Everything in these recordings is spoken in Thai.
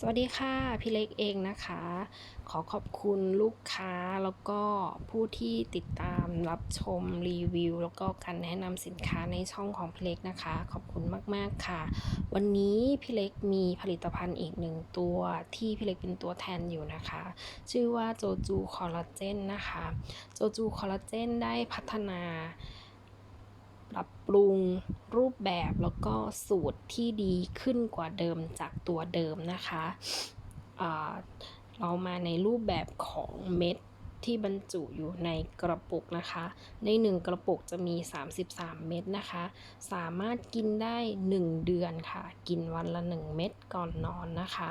สวัสดีค่ะ พี่เล็กเองนะคะ ขอขอบคุณลูกค้าแล้วก็ผู้ที่ติดตามรับชมรีวิว แล้วก็การแนะนำสินค้าในช่องของพี่เล็กนะคะ ขอบคุณมาก ๆ ค่ะ วันนี้พี่เล็กมีผลิตภัณฑ์อีกหนึ่งตัวที่พี่เล็กเป็นตัวแทนอยู่นะคะ ชื่อว่าโจจูคอลลาเจนนะคะ โจจูคอลลาเจนได้พัฒนา ปรับปรุงรูปแบบแล้วก็สูตรที่ดีขึ้นกว่าเดิมจากตัวเดิมนะคะเรามาในรูปแบบของเม็ดที่บรรจุอยู่ในกระปุกนะคะ ใน 1 กระปุกจะมี 33 เม็ดนะคะ สามารถกินได้ 1 เดือนค่ะ กินวันละ 1 เม็ดก่อนนอนนะคะ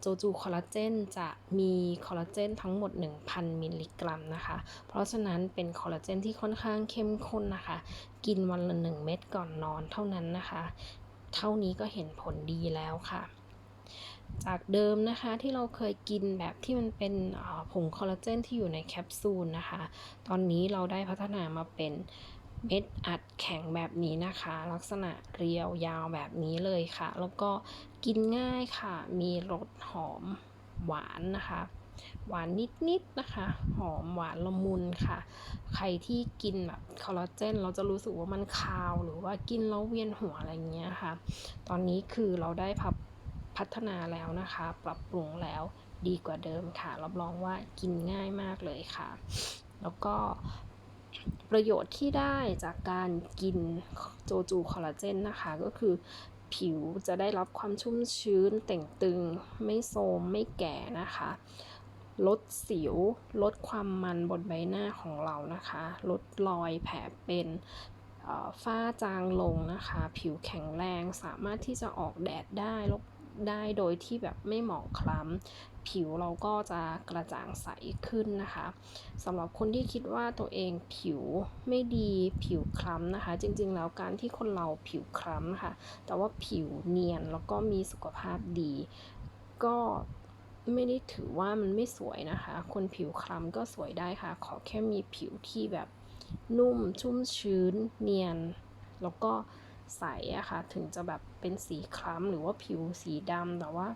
โจจูคอลลาเจนจะมีคอลลาเจนทั้งหมด 1,000 มิลลิกรัมนะคะ เพราะฉะนั้นเป็นคอลลาเจนที่ค่อนข้างเข้มข้นนะคะ กินวันละ 1 เม็ดก่อนนอนเท่านั้นนะคะ เท่านี้ก็เห็นผลดีแล้วค่ะจากเดิมนะคะที่เราเคยกินแบบที่มันเป็นผงคอลลาเจนที่อยู่ในแคปซูลนะคะ ตอนนี้เราได้พัฒนามาเป็น เม็ดอัดแข็งแบบนี้นะคะ ลักษณะเรียวยาวแบบนี้เลยค่ะ แล้วก็กินง่ายค่ะ มีรสหอมหวานนะคะ หวานนิดๆนะคะ หอมหวานละมุนค่ะ ใครที่กินแบบคอลลาเจน เราจะรู้สึกว่ามันคาวหรือว่ากินแล้วเวียนหัวอะไรเงี้ยค่ะ ตอนนี้คือเราได้พัฒนาแล้วนะคะ ปรับปรุงแล้วดีกว่าเดิมค่ะ รับรองว่ากินง่ายมากเลยค่ะ แล้วก็ ประโยชน์ที่ได้จากการกินโจจูคอลลาเจนนะคะ ก็คือผิวจะได้รับความชุ่มชื้นแต่งตึง ไม่โทรมไม่แก่นะคะ ลดสิว ลดความมันบนใบหน้าของเรานะคะ ลดรอยแผลเป็นฝ้าจางลงนะคะ ผิวแข็งแรงสามารถที่จะออกแดดได้ได้โดยที่แบบไม่หมองคล้ำ ผิวเราก็จะกระจ่างใสขึ้นนะคะสำหรับคนที่คิดว่าตัวเองผิวไม่ดีผิวคล้ำนะคะ จริงๆ แล้วการที่คนเราผิวคล้ำค่ะแต่ว่าผิวเนียนแล้วก็มีสุขภาพดี ก็ไม่ได้ถือว่ามันไม่สวยนะคะ คนผิวคล้ำก็สวยได้ค่ะ ขอแค่มีผิวที่แบบนุ่มชุ่มชื้น เนียน แล้วก็ใสอะค่ะ ถึงจะแบบเป็นสีคล้ำหรือว่าผิวสีดำแต่ว่า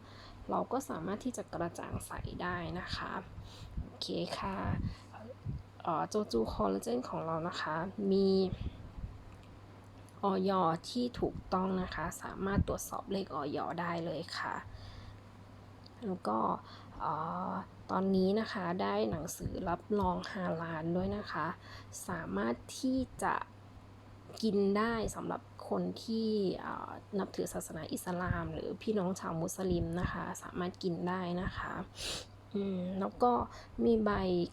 เราก็สามารถที่จะกระจ่างใสได้นะคะ โอเคค่ะโจจูคอลลาเจนของเรานะคะ มีออยที่ถูกต้องนะคะ สามารถตรวจสอบเลขออยได้เลยค่ะ แล้วก็ตอนนี้นะคะได้หนังสือรับรองฮาลานด้วยนะคะ สามารถที่จะกินได้สำหรับ คนที่นับถือศาสนาอิสลาม หรือพี่น้องชาวมุสลิมนะคะ สามารถกินได้นะคะแล้วก็มีใบ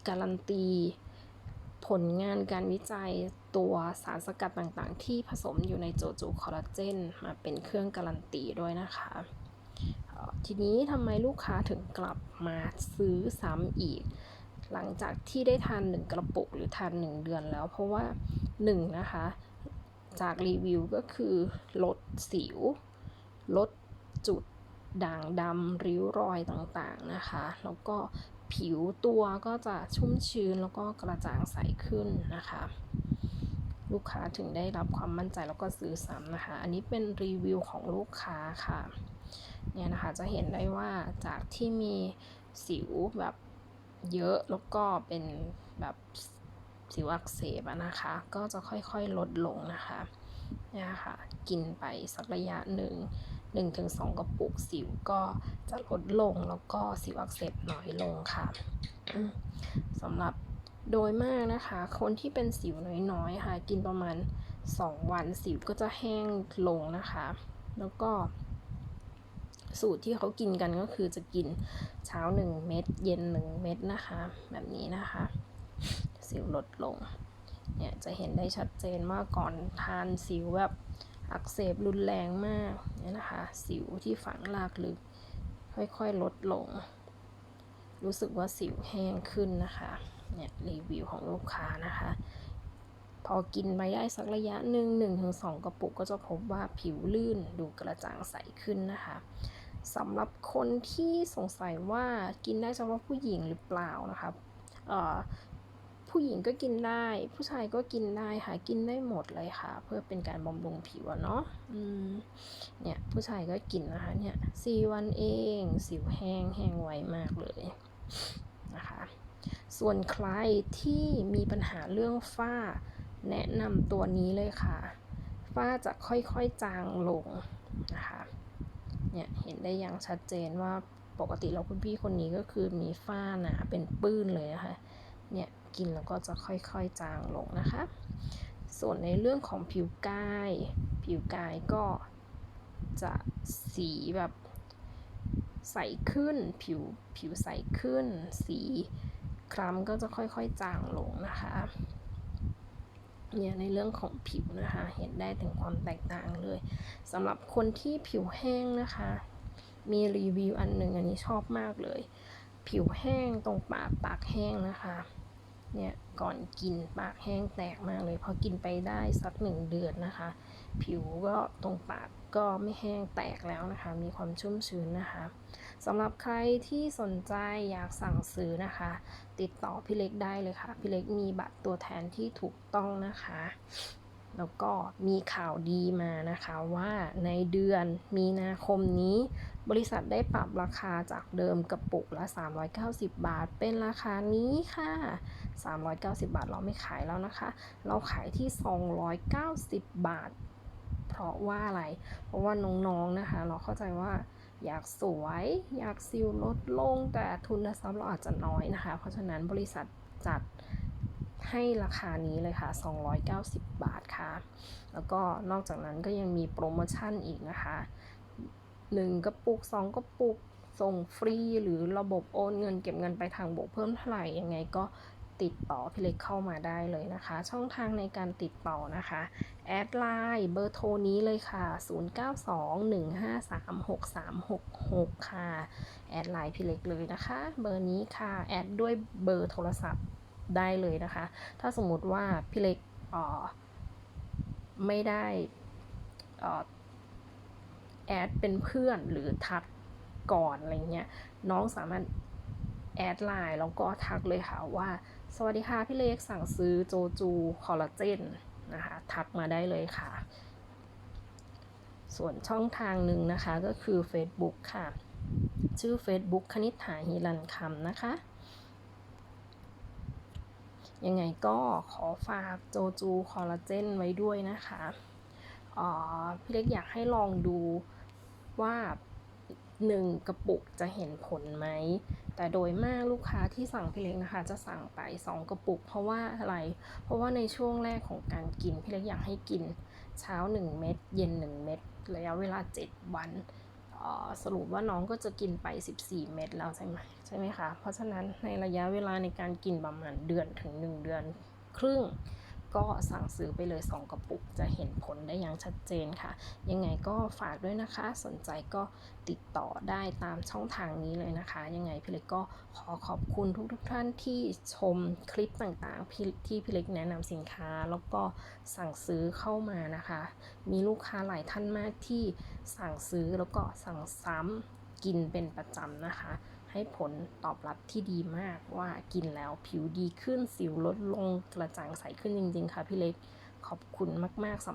การันตีผลงานการวิจัยตัวสารสกัดต่างๆ ที่ผสมอยู่ในโจจูคอลลาเจนมาเป็นเครื่องการันตีด้วยนะคะ ทีนี้ทำไมลูกค้าถึงกลับมาซื้อซ้ำอีก หลังจากที่ได้ทานหนึ่งกระปุกหรือทานหนึ่งเดือนแล้ว เพราะว่าหนึ่งนะคะ จากรีวิวก็คือลดสิว ลดจุดด่างดำริ้วรอยต่างๆนะคะ แล้วก็ผิวตัวก็จะชุ่มชื้นแล้วก็กระจ่างใสขึ้นนะคะ ลูกค้าถึงได้รับความมั่นใจแล้วก็ซื้อซ้ำนะคะ อันนี้เป็นรีวิวของลูกค้าค่ะ เนี่ยนะคะจะเห็นได้ว่าจากที่มีสิวแบบเยอะแล้วก็เป็นแบบ สิวอักเสบนะคะ ก็จะค่อยๆลดลงนะคะนี่ค่ะกินไปสักระยะหนึ่ง1-2 กระปุกสิวก็จะลดลงแล้วก็สิวอักเสบน้อยลงค่ะสำหรับโดยมากนะคะ คนที่เป็นสิวน้อยๆค่ะ กินประมาณ 2 วันสิวก็จะแห้งลงนะคะ แล้วก็ สูตรที่เขากินกันก็คือจะกินเช้า 1 เม็ดเย็น 1 เม็ดนะคะ แบบนี้นะคะ สิวลดลง เนี่ยจะเห็นได้ชัดเจนว่าก่อนทานสิวแบบอักเสบรุนแรงมากเนี่ยนะคะ สิวที่ฝังลากลึก ค่อยๆลดลง รู้สึกว่าสิวแห้งขึ้นนะคะ เนี่ยรีวิวของลูกค้านะคะ พอกินไปได้สักระยะหนึ่งหนึ่งถึงสองกระปุกก็จะพบว่าผิวลื่นดูกระจ่างใสขึ้นนะคะสำหรับคนที่สงสัยว่ากินได้เฉพาะผู้หญิงหรือเปล่านะคะ ผู้หญิงก็กินได้ ผู้ชายก็กินได้ค่ะกินได้หมดเลยค่ะ เพื่อเป็นการบำรุงผิวเนาะเนี่ยผู้ชายก็กินนะคะเนี่ยสี่วันเองสิวแห้งแห้งไวมากเลยนะคะส่วนใครที่มีปัญหาเรื่องฝ้า แนะนำตัวนี้เลยค่ะ ฝ้าจะค่อยๆจางลงนะคะเนี่ยเห็นได้อย่างชัดเจนว่าปกติเราคุณพี่คนนี้ก็คือมีฝ้าหนาเป็นปื้นเลยนะคะ เนี่ย กินแล้วก็จะค่อยๆจางลงนะคะ ส่วนในเรื่องของผิวกาย ผิวกายก็จะสีแบบใสขึ้น ผิวผิวใสขึ้น สีคล้ำก็จะค่อยๆจางลงนะคะเนี่ยในเรื่องของผิวนะคะ เห็นได้ถึงความแตกต่างเลยสำหรับคนที่ผิวแห้งนะคะ มีรีวิวอันหนึ่งอันนี้ชอบมากเลย ผิวแห้งตรงปากปากแห้งนะคะ เนี่ยก่อนกินปากแห้งแตกมากเลยพอกินไปได้สักหนึ่งเดือนนะคะ ผิวก็ตรงปากก็ไม่แห้งแตกแล้วนะคะ มีความชุ่มชื้นนะคะสำหรับใครที่สนใจอยากสั่งซื้อนะคะ ติดต่อพี่เล็กได้เลยค่ะ พี่เล็กมีบัตรตัวแทนที่ถูกต้องนะคะ แล้วก็มีข่าวดีมานะคะว่าในเดือนมีนาคมนี้ บริษัทได้ปรับราคาจากเดิมกระปุกละ 390 บาท เป็นราคานี้ค่ะ 390 บาทเราไม่ขายแล้วนะคะ เราขายที่ 290 บาท เพราะว่าอะไร เพราะว่าน้องๆนะคะ เราเข้าใจว่าอยากสวย อยากซิลลดลงแต่ทุนทรัพย์เราอาจจะน้อยนะคะ เพราะฉะนั้นบริษัทจัด ให้ราคานี้เลยค่ะ 290 บาทค่ะ แล้วก็นอกจากนั้นก็ยังมีโปรโมชั่นอีกนะคะ 1 กระปุก 2 กระปุก ส่งฟรี หรือระบบโอนเงินเก็บเงินไปทางบกเพิ่มเท่าไหร่ ยังไงก็ติดต่อพี่เล็กเข้ามาได้เลยนะคะ ช่องทางในการติดต่อนะคะ แอดไลน์เบอร์โทรนี้เลยค่ะ 0921536366 ค่ะ แอดไลน์พี่เล็กเลยนะคะ เบอร์นี้ค่ะ แอดด้วยเบอร์โทรศัพท์ ได้เลยนะคะ ถ้าสมมุติว่าพี่เล็กออไม่ได้แอดเป็นเพื่อนหรือทักก่อนอะไรเงี้ยน้องสามารถแอดไลน์แล้วก็ทักเลยค่ะว่า สวัสดีค่ะพี่เล็กสั่งซื้อโจจูคอลลาเจนนะคะทักมาได้เลยค่ะ ส่วนช่องทางหนึ่งนะคะก็คือ Facebook ค่ะ ชื่อ Facebook คณิษฐาฮิรันคำนะคะ ยังไงก็ขอฝากโจจูคอลลาเจนไว้ด้วยนะคะพี่เล็กอยากให้ลองดูว่าหนึ่งกระปุกจะเห็นผลไหม แต่โดยมากลูกค้าที่สั่งพี่เล็กนะคะ จะสั่งไป 2 กระปุก เพราะว่าอะไร เพราะว่าในช่วงแรกของการกิน พี่เล็กอยากให้กินเช้า 1 เม็ดเย็น 1 เม็ดระยะเวลา 7 วัน สรุปว่าน้องก็จะกินไป 14 เม็ดแล้วใช่ไหมใช่ไหมคะ เพราะฉะนั้นในระยะเวลาในการกินประมาณเดือนถึง 1 เดือน ครึ่ง ก็สั่งซื้อไปเลย 2 กระปุก จะเห็นผลได้อย่างชัดเจนค่ะ ยังไงก็ฝากด้วยนะคะ สนใจก็ติดต่อได้ตามช่องทางนี้เลยนะคะ ยังไงพี่เล็กก็ขอขอบคุณทุกทท่านที่ชมคลิปต่างๆที่พี่เล็กแนะนำสินค้า แล้วก็สั่งซื้อเข้ามานะคะ มีลูกค้าหลายท่านมากที่สั่งซื้อแล้วก็สั่งซ้ำกินเป็นประจำนะคะ ให้ผลตอบรับที่ดีมากว่ากินแล้วผิวดีขึ้นสิวลดลงกระจ่างใสขึ้นจริง ๆ ค่ะพี่เล็กขอบคุณมาก ๆสำหรับ